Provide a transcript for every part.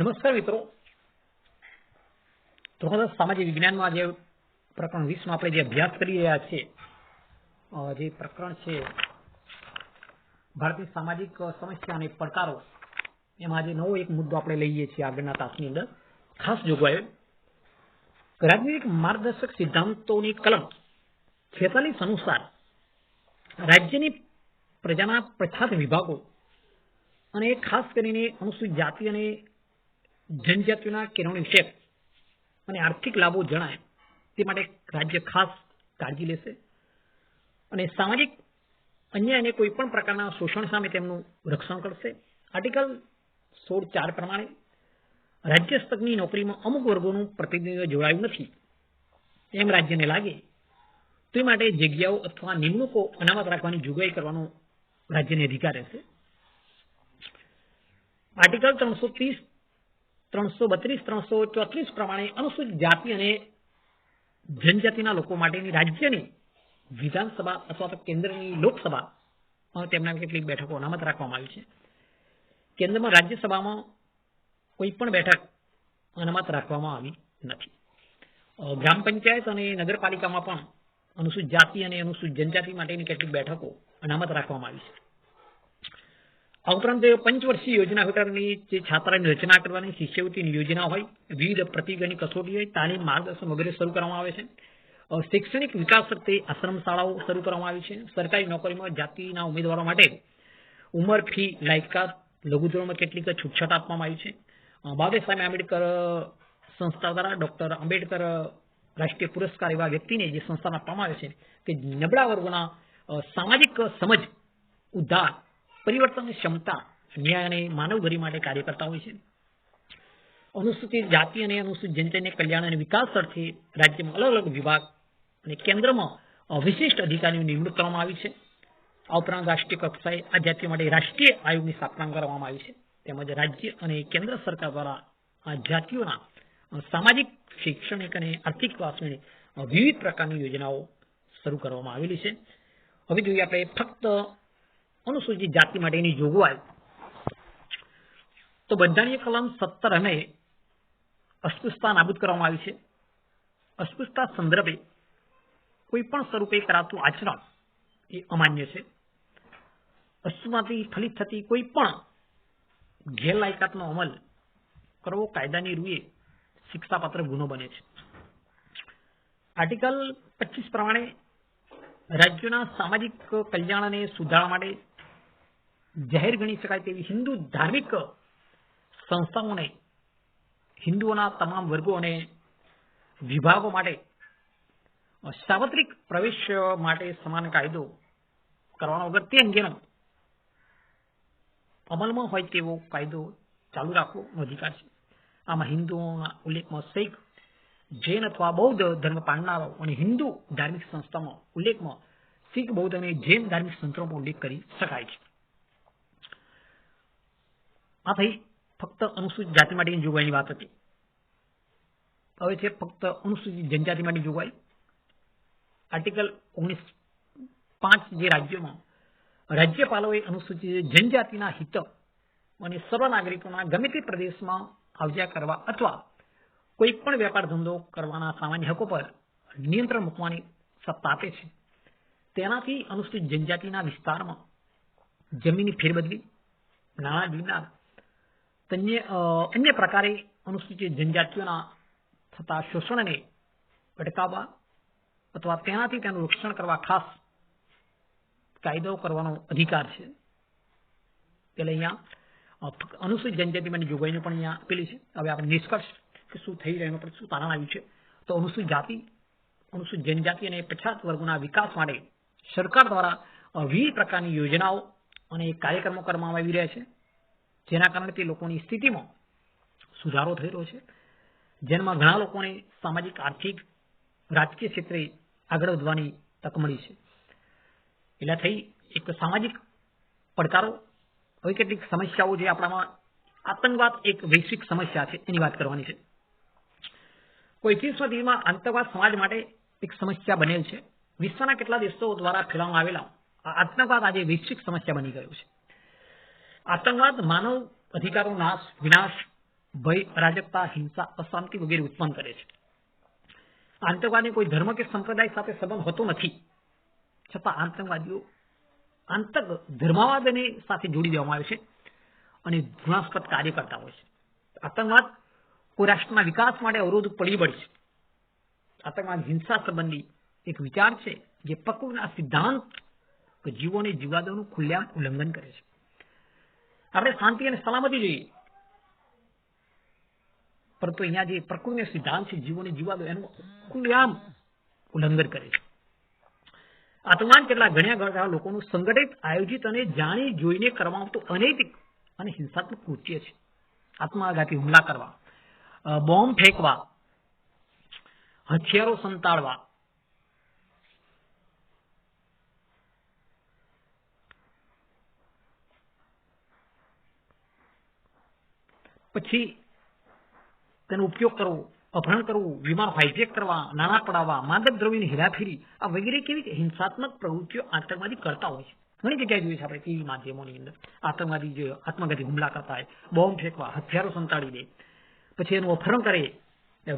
નમસ્કાર મિત્રો. તો સામાજિક વિજ્ઞાનમાં જે પ્રકરણ વીસમાં આપણે જે અભ્યાસ કરી રહ્યા છીએ જે પ્રકરણ છે ભારતીય સામાજિક સમસ્યા અને પડકારો, એમાં આજે નવો એક મુદ્દો આપણે લઈએ છીએ આગળના તાસની અંદર. ખાસ જોગવાઈઓ. રાજનીતિક માર્ગદર્શક સિદ્ધાંતોની કલમ છેતાલીસ અનુસાર રાજ્યની પ્રજાના પ્રખ્યાત વિભાગો અને ખાસ કરીને અનુસૂચિત જાતિ અને જનજાતિઓના કેળવણી વિશે અને આર્થિક લાભો જણાય તે માટે રાજ્ય ખાસ કાળજી લેશે અને સામાજિક અન્ય અને કોઈ પણ પ્રકારના શોષણ સામે તેમનું રક્ષણ કરશે. આર્ટિકલ સોળ ચાર પ્રમાણે રાજ્ય સ્તરની નોકરીમાં અમુક વર્ગોનું પ્રતિનિધિત્વ જોડાયું નથી. એમ રાજ્યને લાગે તે માટે જગ્યાઓ અથવા નિમણૂકો અનામત રાખવાની જોગવાઈ કરવાનો રાજ્યને અધિકાર રહેશે. આર્ટિકલ ત્રણસો ત્રીસ ત્રણસો બત્રીસ, ત્રણસો ચોત્રીસ પ્રમાણે અનુસૂચિત જાતિ અને જનજાતિના લોકો માટેની રાજ્યની વિધાનસભા અથવા તો કેન્દ્રની લોકસભા તેમના કેટલીક બેઠકો અનામત રાખવામાં આવી છે. કેન્દ્રમાં રાજ્યસભામાં કોઈ પણ બેઠક અનામત રાખવામાં આવી નથી. ગ્રામ પંચાયત અને નગરપાલિકામાં પણ અનુસૂચિત જાતિ અને અનુસૂચિત જનજાતિ માટેની કેટલીક બેઠકો અનામત રાખવામાં આવી છે. આ ઉપરાંત પંચવર્ષીય યોજના હેઠળની જે છાત્રાની રચના કરવાની શિષ્યવૃત્તિની યોજના હોય, વિવિધ પ્રતિજ્ઞાની કસોટી હોય, તાલીમ, માર્ગદર્શન વગેરે શરૂ કરવામાં આવે છે. શૈક્ષણિક વિકાસ અર્થે આશ્રમ શાળાઓ શરૂ કરવામાં આવી છે. સરકારી નોકરીમાં જાતિના ઉમેદવારો માટે ઉંમર ફી, લાયકાત લઘુ કેટલીક છૂટછાટ આપવામાં આવી છે. બાબે સાહેબ આંબેડકર સંસ્થા દ્વારા ડોક્ટર આંબેડકર રાષ્ટ્રીય પુરસ્કાર એવા વ્યક્તિને જે સંસ્થાન આપવામાં આવે છે કે નબળા વર્ગોના સામાજિક સમજ, ઉદ્ધાર પરિવર્તનની ક્ષમતા ન્યાય અને માનવ માટે કાર્ય કરતા હોય છે. અનુસૂચિત જાતિ અને અનુસૂચિત જનતાને કલ્યાણ અને વિકાસ અર્થે રાજ્યમાં અલગ અલગ વિભાગ અને કેન્દ્રમાં વિશિષ્ટ અધિકારીઓની નિમણૂક કરવામાં આવી છે. આ ઉપરાંત રાષ્ટ્રીય કક્ષાએ આ જાતિ માટે રાષ્ટ્રીય આયોગની સ્થાપના કરવામાં આવી છે. તેમજ રાજ્ય અને કેન્દ્ર સરકાર દ્વારા આ જાતિઓના સામાજિક, શૈક્ષણિક અને આર્થિક વાસણી વિવિધ પ્રકારની યોજનાઓ શરૂ કરવામાં આવેલી છે. હવે જોઈએ આપણે ફક્ત અનુસૂચિત જાતિ માટેની જોગવાઈ. તો બંધારણીય કલમ સત્તર અને અસ્પૃશ્યતા નાબૂદ કરવામાં આવી છે. અસ્પૃશ્યતા સંદર્ભે કોઈ પણ સ્વરૂપે કરાતું આચરણ એ અમાન્ય છે. અસ્પૃશ્યમાંથી ફલિત થતી કોઈ પણ ગેરલાયકાતનો અમલ કરવો કાયદાની રૂએ શિક્ષાપાત્ર ગુનો બને છે. આર્ટિકલ પચીસ પ્રમાણે રાજ્યોના સામાજિક કલ્યાણ અને સુધારણા માટે જાહેર ગણી શકાય તેવી હિન્દુ ધાર્મિક સંસ્થાઓને, હિન્દુઓના તમામ વર્ગો અને વિભાગો માટે સાર્વત્રિક પ્રવેશ માટે સમાન કાયદો કરવાનો તે અંગેનો અમલમાં હોય તેવો કાયદો ચાલુ રાખવાનો અધિકાર છે. આમાં હિન્દુઓના ઉલ્લેખમાં શીખ, જૈન અથવા બૌદ્ધ ધર્મ પાળનારાઓ અને હિન્દુ ધાર્મિક સંસ્થામાં ઉલ્લેખમાં શીખ, બૌદ્ધ અને જૈન ધાર્મિક સંસ્થાઓનો ઉલ્લેખ કરી શકાય છે. આ થઈ ફક્ત અનુસૂચિત જાતિ માટેની જોગવાઈની વાત હતી. હવે છે ફક્ત અનુસૂચિત જનજાતિ માટેની જોગવાઈ. આર્ટિકલ ઓગણીસ પાંચ જે રાજ્યોમાં રાજ્યપાલોએ અનુસૂચિત જનજાતિના હિત અને સર્વ નાગરિકોના ગમે તે પ્રદેશમાં આવજા કરવા અથવા કોઈ પણ વેપાર ધંધો કરવાના સામાન્ય હકો પર નિયંત્રણ મૂકવાની સત્તા આપે છે. તેનાથી અનુસૂચિત જનજાતિના વિસ્તારમાં જમીનની ફેરબદલી, નાણાં ગિરનાર તન્ય અન્ય પ્રકારે અનુસૂચિત જનજાતિઓના થતા શોષણને અટકાવવા અથવા તેનાથી તેનું રક્ષણ કરવા ખાસ કાયદો કરવાનો અધિકાર છે એટલે અહીંયા અનુસૂચિત જનજાતિ માટે જોગવાઈનું પણ અહીંયા આપેલી છે હવે આપણે નિષ્કર્ષ કે શું થઈ રહ્યું પર શું તારણ આવ્યું છે તો અનુસૂચિત જાતિ અનુસૂચિત જનજાતિ અને પછાત વર્ગોના વિકાસ માટે સરકાર દ્વારા વિવિધ પ્રકારની યોજનાઓ અને કાર્યક્રમો કરવામાં આવી રહ્યા છે જેના કારણે તે લોકોની સ્થિતિમાં સુધારો થઈ રહ્યો છે. જેમાં ઘણા લોકોને સામાજિક, આર્થિક, રાજકીય ક્ષેત્રે આગળ વધવાની તક મળી છે. એટલે થઈ એક સામાજિક પડકારો. હવે કેટલીક સમસ્યાઓ જે આપણામાં આતંકવાદ એક વૈશ્વિક સમસ્યા છે, એની વાત કરવાની છે. કોઈ એકવીસમા સદીમાં આતંકવાદ સમાજ માટે એક સમસ્યા બનેલ છે. વિશ્વના કેટલા દેશો દ્વારા ફેલાવવામાં આવેલા આતંકવાદ આજે વૈશ્વિક સમસ્યા બની ગયો છે. આતંકવાદ, માનવ અધિકારો નાશ, વિનાશ, ભય, અરાજકતા, હિંસા, અશાંતિ વગેરે ઉત્પન્ન કરે છે. આતંકવાદને કોઈ ધર્મ કે સંપ્રદાય સાથે સંબંધ હોતો નથી. છતાં આતંકવાદીઓ આંતક ધર્મવાદને સાથે જોડી દેવામાં આવે છે અને ઘૃણાસ્પદ કાર્ય કરતા હોય છે. આતંકવાદ કોઈ રાષ્ટ્રના વિકાસ માટે અવરોધ પડી બળ છે. આતંકવાદ હિંસા સંબંધી એક વિચાર છે જે પ્રકૃતિના સિદ્ધાંત કે જીવોને જીવાદોનું ખુલ્લેઆમ ઉલ્લંઘન કરે છે. આપણે શાંતિ અને સલામતી જોઈએ. પરંતુ અહીંયા જે પ્રકૃતિનો સિદ્ધાંત છે, જીવોને જીવાદો, એનું ખુલ્લેઆમ ઉલ્લંઘન કરે છે. આતંકવાદ કેટલા ઘણા ગણતા લોકોનું સંગઠિત, આયોજિત અને જાણી જોઈને કરવામાં આવતું અનૈતિક અને હિંસાત્મક કૃત્ય છે. આત્મઘાતી હુમલા કરવા બોમ્બ ફેંકવા, હથિયારો સંતાડવા પછી તેનો ઉપયોગ કરવો, અપહરણ કરવું, વિમાન હાઇજેક કરવા, નાણાં પડાવવા, માદક દ્રવ્યની હેરાફેરી, આ વગેરે કેવી હિંસાત્મક પ્રવૃત્તિઓ આતંકવાદી કરતા હોય છે? ઘણી જગ્યાએ જોઈએ છે આપણે ટીવી માધ્યમોની અંદર. આતંકવાદી જે આત્મઘાતી હુમલા કરતા હોય, બોમ્બ ફેંકવા, હથિયારો સંતાડી દે, પછી એનું અપહરણ કરે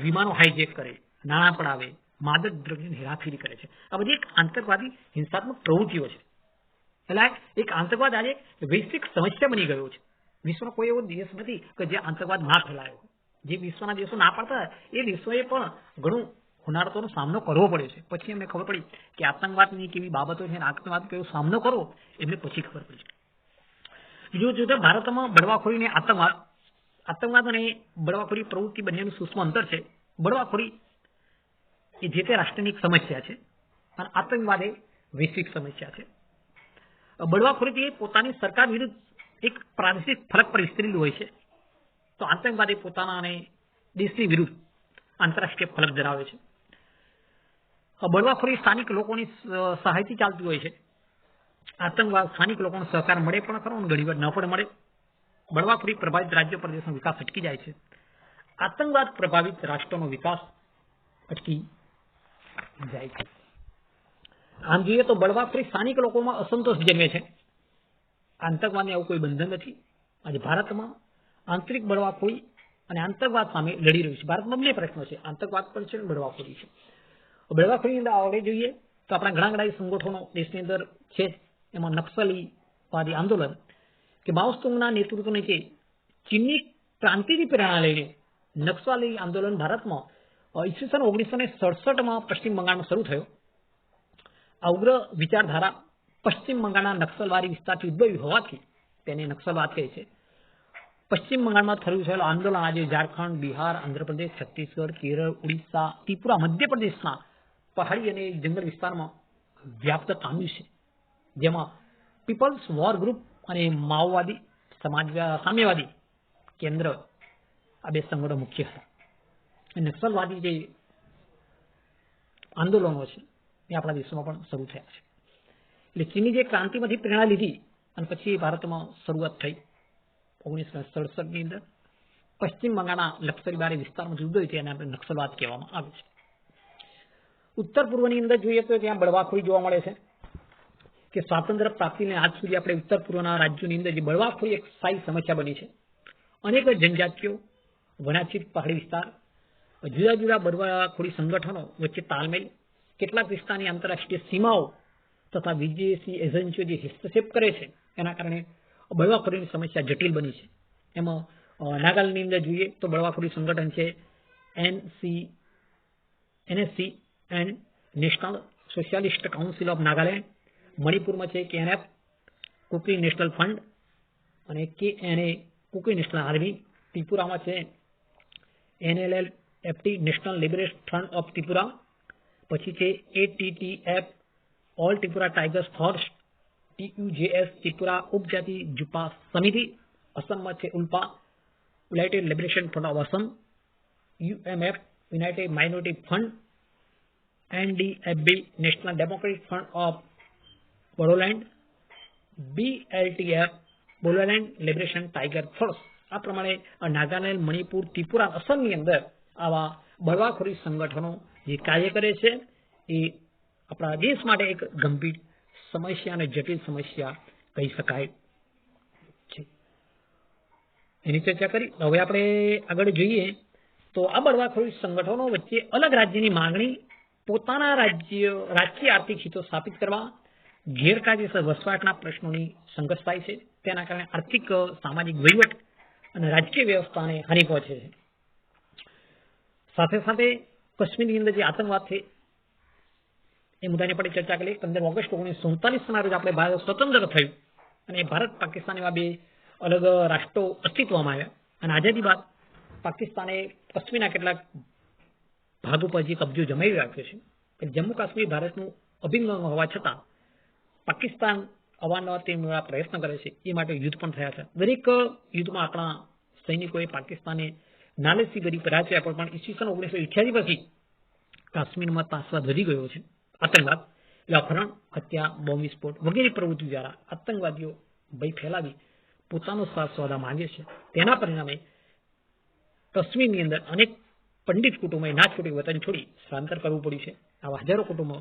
વિમાનો હાઇજેક કરે, નાણાં પડાવે, માદક દ્રવ્યની હેરાફેરી કરે છે. આ બધી એક આતંકવાદી, હિંસાત્મક પ્રવૃત્તિઓ છે. એટલે એક આતંકવાદ આજે વૈશ્વિક સમસ્યા બની ગયો છે. વિશ્વનો કોઈ એવો દેશ નથી કે જે આતંકવાદ ના ફેલાયો જે વિશ્વના દેશો ના પાડતા એ દેશોએ પણ ઘણું હોનારતોનો સામનો કરવો પડ્યો છે. પછી એમને ખબર પડી કે આતંકવાદની કેવી બાબતો છે આતંકવાદ કેવો સામનો કરવો, એમને પછી ખબર પડી. બીજું જોયું ભારતમાં બળવાખોરીને આતંકવાદ આતંકવાદ અને બળવાખોરી પ્રવૃત્તિ બંનેનું સૂક્ષ્મ અંતર છે. બળવાખોરી એ જે તે રાષ્ટ્રની સમસ્યા છે અને આતંકવાદ એ વૈશ્વિક સમસ્યા છે. બળવાખોરી પોતાની સરકાર વિરુદ્ધ એક પ્રાદેશિક ફરક પર વિસ્તરેલું હોય છે. તો આતંકવાદી પોતાના અને દેશની વિરુદ્ધ આંતરરાષ્ટ્રીય ફલક ધરાવે છે. બળવાખોરી સ્થાનિક લોકોની સહાયથી ચાલતી હોય છે. આતંકવાદ સ્થાનિક લોકોનો સહકાર મળે પણ ખરો ઘણીવાર ન પણ મળે. બળવાખોરી પ્રભાવિત રાજ્ય પ્રદેશનો વિકાસ અટકી જાય છે. આતંકવાદ પ્રભાવિત રાષ્ટ્રોનો વિકાસ અટકી જાય છે. આમ જોઈએ તો બળવાખોરી સ્થાનિક લોકોમાં અસંતોષ જન્મે છે. આતંકવાદને આવું કોઈ બંધન નથી. આજે ભારતમાં આંતરિક બળવાખોરી અને આતંકવાદ સામે લડી રહ્યું છે. ભારતમાં બંને પ્રશ્નો છે. આતંકવાદ પણ છે અને બળવાખોરી છે. બળવાખોરીની અંદર આવડે જોઈએ તો આપણા ઘણા ઘણા સંગઠનો દેશની અંદર છે. એમાં નક્સલીવાદી આંદોલન કે માઓસ્તુંગના નેતૃત્વ નીચે ચીનની ક્રાંતિની પ્રેરણા લઈને નક્સલી આંદોલન ભારતમાં ઈસવીસન ઓગણીસો ને સડસઠમાં પશ્ચિમ બંગાળમાં શરૂ થયો. આ ઉગ્ર વિચારધારા પશ્ચિમ બંગાળના નક્સલવાદી વિસ્તારથી ઉદ્ભવી હોવાથી તેને નક્સલવાદ કહે છે. પશ્ચિમ બંગાળમાં થયું થયેલું આંદોલન આજે ઝારખંડ, બિહાર, આંધ્રપ્રદેશ, છત્તીસગઢ, કેરળ ઓડિશા ત્રિપુરા, મધ્યપ્રદેશના પહાડી અને જંગલ વિસ્તારમાં વ્યાપ્ત પામ્યું છે. જેમાં પીપલ્સ વોર ગ્રુપ અને માઓવાદી, સમાજ સામ્યવાદી કેન્દ્ર આ બે સંગઠનો મુખ્ય હતા. નક્સલવાદી જે આંદોલનો છે એ આપણા દેશમાં પણ શરૂ થયા છે. એટલે ચીની જે ક્રાંતિમાંથી પ્રેરણા લીધી અને પછી ભારતમાં શરૂઆત થઈ. ઓગણીસો સડસઠની અંદર પશ્ચિમ બંગાળના લશ્કરીબારી વિસ્તારમાં જુદો તેને આપણે નક્સલવાદ કહેવામાં આવે છે. ઉત્તર પૂર્વની અંદર જોઈએ તો ત્યાં બળવાખોરી જોવા મળે છે કે સ્વાતંત્ર્ય પ્રાપ્તિને આજ સુધી આપણે ઉત્તર પૂર્વના રાજ્યોની અંદર જે બળવાખોરી એક સ્થાયી સમસ્યા બની છે. અનેક જનજાતિઓ, વનાચિત પહાડી વિસ્તાર, જુદા જુદા બળવાખોરી સંગઠનો વચ્ચે તાલમેલ, કેટલાક વિસ્તારની આંતરરાષ્ટ્રીય સીમાઓ તથા વિદેશી એજન્સીઓ જે હસ્તક્ષેપ કરે છે, એના કારણે બળવાખોરીની સમસ્યા જટિલ બની છે. એમાં નાગાલેન્ડની અંદર જોઈએ તો બળવાખોરી સંગઠન છે NC NSC and national socialist council of Nagaland. મણિપુરમાં છે કેએનએફ કુકી નેશનલ ફંડ અને કે એને કુકી નેશનલ આર્મી. ત્રિપુરામાં છે NLL FT national liberation front of Tripura. પછી છે ATTF all Tripura tigers force TUJS Tripura Upajati જુપા સમિતિ અસમમાં છે ULFA, united liberation front of Assam, UMF, united minority fund, NDFB national democratic front of Bodoland, BLTF Bodoland liberation tiger force. આ પ્રમાણે નાગાલેન્ડ, મણિપુર, ત્રિપુરા અસમની અંદર આવા બળવાખોરી સંગઠનો જે કાર્ય કરે છે એ આપણા દેશ માટે એક ગંભીર સમસ્યા અને જટિલ સમસ્યા કહી શકાય એની ચર્ચા કરી. હવે આપણે આગળ જોઈએ તો આ બળવાખોરી સંગઠનો વચ્ચે અલગ રાજ્યની માંગણી પોતાના રાજ્ય, રાજકીય આર્થિક હિતો સ્થાપિત કરવા, ગેરકાયદેસર વસવાટના પ્રશ્નોની સંઘર્ષ થાય છે. તેના કારણે આર્થિક, સામાજિક વહીવટ અને રાજકીય વ્યવસ્થાને હાનિ પહોંચે છે. સાથે સાથે કશ્મીરની અંદર જે આતંકવાદ છે એ મુદ્દાની આપણે ચર્ચા કરી. પંદર ઓગસ્ટ ઓગણીસો સુડતાલીસના રોજ આપણે ભારત સ્વતંત્ર થયું અને ભારત પાકિસ્તાન એવા બે અલગ રાષ્ટ્રો અસ્તિત્વમાં આવ્યા. અને આઝાદી બાદ પાકિસ્તાને પશ્ચિમના કેટલાક ભાગ ઉપર જે કબજો જમાવી રાખ્યો છે. જમ્મુ કાશ્મીર ભારતનું અભિન્ન હોવા છતાં પાકિસ્તાન અવારનવાર તે મેળવવા પ્રયત્ન કરે છે. એ માટે યુદ્ધ પણ થયા છે દરેક યુદ્ધમાં આપણા સૈનિકોએ પાકિસ્તાને નાલેસી ભરી પરાજય આપ્યો પણ ઈસવીસન ઓગણીસો ઇઠ્યાસી પછી કાશ્મીરમાં ત્રાસવાદ વધી ગયો છે. આતંકવાદ એટલે હત્યા, બોમ્બ વિસ્ફોટ વગેરે પ્રવૃત્તિ દ્વારા આતંકવાદીઓ ભય ફેલાવી પોતાનો સ્વાદ સોદા માંગે છે. તેના પરિણામે કશ્મીરની અંદર અનેક પંડિત કુટુંબોએ ના છૂટી વતન છોડી સ્થળાંતર કરવું પડ્યું છે. આવા હજારો કુટુંબો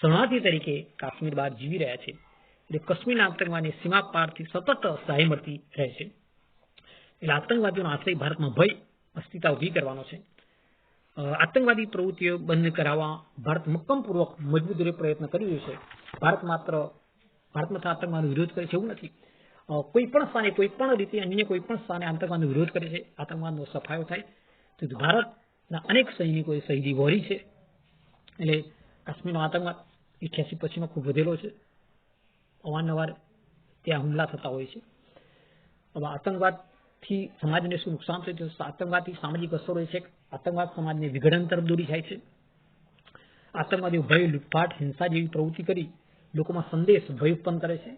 શરણાર્થી તરીકે કાશ્મીર બહાર જીવી રહ્યા છે એટલે કશ્મીરના આતંકવાદની સીમા પારથી સતત સહાય મળતી રહે છે. એટલે આતંકવાદીઓનો આશ્રય ભારતમાં ભય અસ્તિત્વ ઊભી કરવાનો છે. આતંકવાદી પ્રવૃત્તિઓ બંધ કરાવવા ભારત મક્કમપૂર્વક મજબૂત રીતે પ્રયત્ન કરી રહ્યું છે. ભારત માત્ર ભારતમાં આતંકવાદનો વિરોધ કરે છે એવું નથી. કોઈ પણ સ્થાને, કોઈ પણ રીતે અન્ય કોઈ પણ સ્થાને આતંકવાદનો વિરોધ કરે છે, આતંકવાદનો સફાયો થાય. તો ભારતના અનેક સૈનિકોએ શહીદી વહોરી છે. એટલે કાશ્મીરનો આતંકવાદ ઇઠ્યાસી પછીનો ખૂબ વધેલો છે. અવારનવાર ત્યાં હુમલા થતા હોય છે. હવે આતંકવાદથી સમાજને શું નુકસાન થયું છે? આતંકવાદથી સામાજિક અસરો છે. આતંકવાદ સમાજને વિઘટન તરફ દોરી જાય છે. આતંકવાદીઓ ભય, લૂંટફાટ, હિંસા જેવી પ્રવૃત્તિ કરી લોકોમાં સંદેશ, ભય ઉત્પન્ન કરે છે.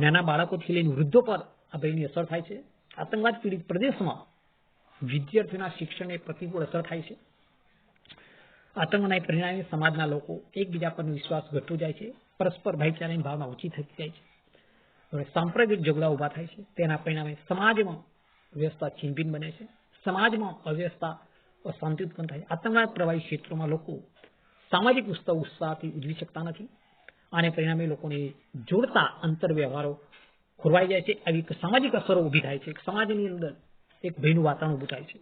નાના બાળકોથી લઈને વૃદ્ધો પર આ ભયની અસર થાય છે. આતંકવાદ પીડિત પ્રદેશમાં વિદ્યાર્થીઓના શિક્ષણને પ્રતિકૂળ અસર થાય છે. આતંકના પરિણામે સમાજના લોકો એકબીજા પરનો વિશ્વાસ ઘટતો જાય છે. પરસ્પર ભાઈચારાની ભાવના ઓછી થતી જાય છે. સાંપ્રદાયિક ઝઘડા ઊભા થાય છે. તેના પરિણામે સમાજમાં વ્યવસ્થા છીનભીન બને છે. સમાજમાં અવ્યવસ્થા અશાંતિ ઉત્પન્ન થાય આતંકવાદ પ્રવાહી ક્ષેત્રોમાં લોકો સામાજિક ઉત્સવ ઉત્સાહથી ઉજવી શકતા નથી આને પરિણામે લોકોને જોડતા અંતર વ્યવહારો ખોરવાઈ જાય છે. આવી સામાજિક અસરો ઊભી થાય છે. સમાજની અંદર એક ભયનું વાતાવરણ ઊભું થાય છે.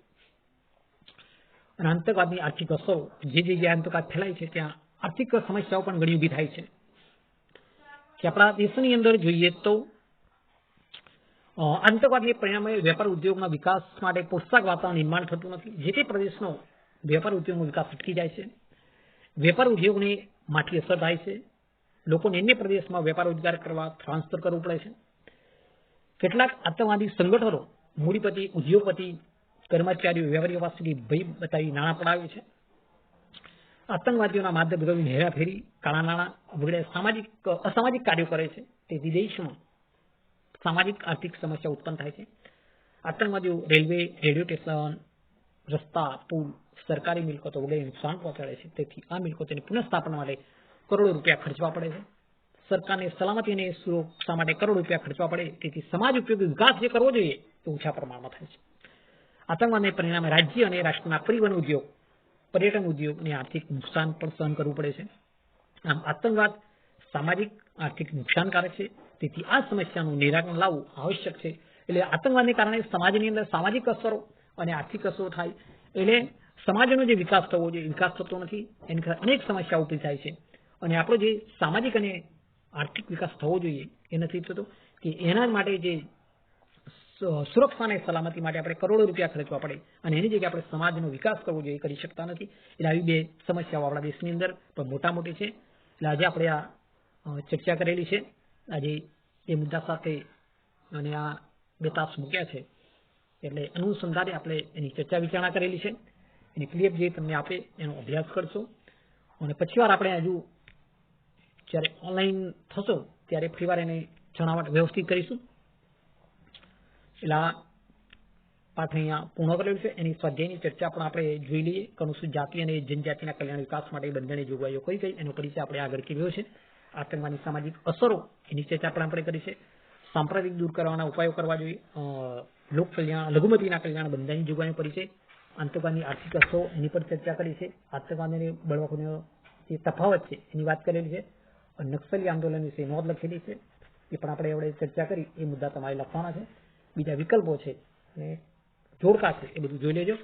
અને આતંકવાદની આર્થિક અસરો જે જગ્યાએ આતંકવાદ ફેલાય છે, ત્યાં આર્થિક સમસ્યાઓ પણ ઘણી ઊભી થાય છે. કે આપણા દેશની અંદર જોઈએ તો આતંકવાદને પરિણામે વેપાર ઉદ્યોગના વિકાસ માટે પોષક વાતાવરણ નિર્માણ થતું નથી. જે તે પ્રદેશનો વેપાર ઉદ્યોગનો વિકાસ અટકી જાય છે. વેપાર ઉદ્યોગને માઠી અસર થાય છે. લોકોને અન્ય પ્રદેશમાં વેપાર રોજગાર કરવા ટ્રાન્સફર કરવું પડે છે. કેટલાક આતંકવાદી સંગઠનો મૂડીપતિ, ઉદ્યોગપતિ, કર્મચારીઓ, વેપારીઓ પાસેથી ભય બતાવી નાણાં પડાવે છે. આતંકવાદીઓના માધ્યમ હેરાફેરી, કાળા નાણાં વગેરે સામાજિક, અસામાજિક કાર્યો કરે છે. તેથી દેશમાં સામાજિક આર્થિક સમસ્યા ઉત્પન્ન થાય છે. આતંકવાદીઓ રેલવે, રેડિયો સ્ટેશન, રસ્તા, પુલ, સરકારી મિલકતો વગેરે નુકસાન પહોંચાડે છે. તેથી આ મિલકતોની પુનઃસ્થાપના માટે કરોડો રૂપિયા ખર્ચવા પડે છે. સરકારને સલામતી અને સુરક્ષા માટે કરોડો રૂપિયા ખર્ચવા પડે. તેથી સમાજ ઉપયોગી વિકાસ જે કરવો જોઈએ તે ઓછા પ્રમાણમાં થાય છે. આતંકવાદને પરિણામે રાજ્ય અને રાષ્ટ્રના પરિવહન ઉદ્યોગ, પર્યટન ઉદ્યોગને આર્થિક નુકસાન પણ સહન કરવું પડે છે. આમ આતંકવાદ સામાજિક આર્થિક નુકસાનકારક છે. તેથી આ સમસ્યાનું નિરાકરણ લાવવું આવશ્યક છે. એટલે આતંકવાદને કારણે સમાજની અંદર સામાજિક અસરો અને આર્થિક અસરો થાય. એટલે સમાજનો જે વિકાસ થવો જોઈએ, વિકાસ થતો નથી, એની અનેક સમસ્યા ઊભી થાય છે. અને આપણો જે સામાજિક અને આર્થિક વિકાસ થવો જોઈએ, એ નથી થતો, કે એના માટે જે સુરક્ષા અને સલામતી માટે આપણે કરોડો રૂપિયા ખર્ચવા પડે. અને એની જગ્યાએ આપણે સમાજનો વિકાસ કરવો જોઈએ કરી શકતા નથી. એટલે આવી બે સમસ્યાઓ આપણા દેશની અંદર પણ મોટા મોટી છે. એટલે આજે આપણે આ ચર્ચા કરેલી છે. આજે એ મુદ્દા સાથે અને આ બે તાસ મૂક્યા છે, એટલે અનુસંધાને આપણે એની ચર્ચા વિચારણા કરેલી છે. એની પીડીએફ જે તમને આપે એનો અભ્યાસ કરશો. અને પછી વાર આપણે હજુ જ્યારે ઓનલાઈન થશો, ત્યારે ફરી વાર એને જણાવટ વ્યવસ્થિત કરીશું. એટલે આ પાઠ અહીંયા પૂર્ણ કરેલું છે. એની સ્વાધ્યાયની ચર્ચા પણ આપણે જોઈ લઈએ. કે જાતિ અને જનજાતિના કલ્યાણ વિકાસ માટે બંધારણીય જોગવાઈઓ કઈ કઈ, એનો પરિચય આપણે આગળ કર્યો છે. આતંકવાદની સામાજિક અસરો એની ચર્ચા પણ આપણે કરી છે. સાંપ્રદાયિક દૂર કરવાના ઉપાયો કરવા જોઈએ. લોક કલ્યાણ લઘુમતીના કલ્યાણ બંધારણની જોગવાઈનો છે. આતંકવાદની આર્થિક અસરો એની પર ચર્ચા કરી છે. આતંકવાદ અને જે તફાવત છે એની વાત કરેલી છે. નક્સલી આંદોલન વિશે નોંધ લખેલી છે. એ પણ આપણે એવડે ચર્ચા કરી. એ મુદ્દા તમારે લખવાના છે. બીજા વિકલ્પો છે અને જોડકા છે એ બધું જોઈ લેજો.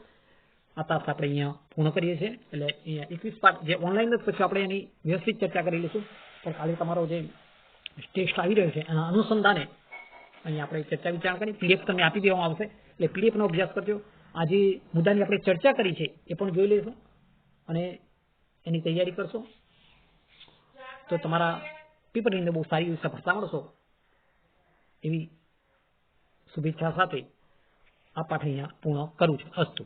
આ તાસ આપણે અહીંયા પૂર્ણ કરીએ છીએ. એટલે અહીંયા એકવીસ પાર્ટ જે ઓનલાઈન જ પછી આપણે એની વ્યવસ્થિત ચર્ચા કરી લઈશું. પણ ખાલી તમારો જે ટેસ્ટ આવી રહ્યો છે, એના અનુસંધાને અહીંયા આપણે ચર્ચા વિચારણા કરી પીડીએફ તમને આપી દેવામાં આવશે. એટલે પીડીએફનો અભ્યાસ કરજો. આજે મુદ્દાની આપણે ચર્ચા કરી છે, એ પણ જોઈ લઈશું અને એની તૈયારી કરશો. તો તમારા પેપરની અંદર બહુ સારી એવી સફળતા મળશો. એવી શુભેચ્છા સાથે આ પાઠ અહીંયા પૂર્ણ કરું છું. અસ્તુ.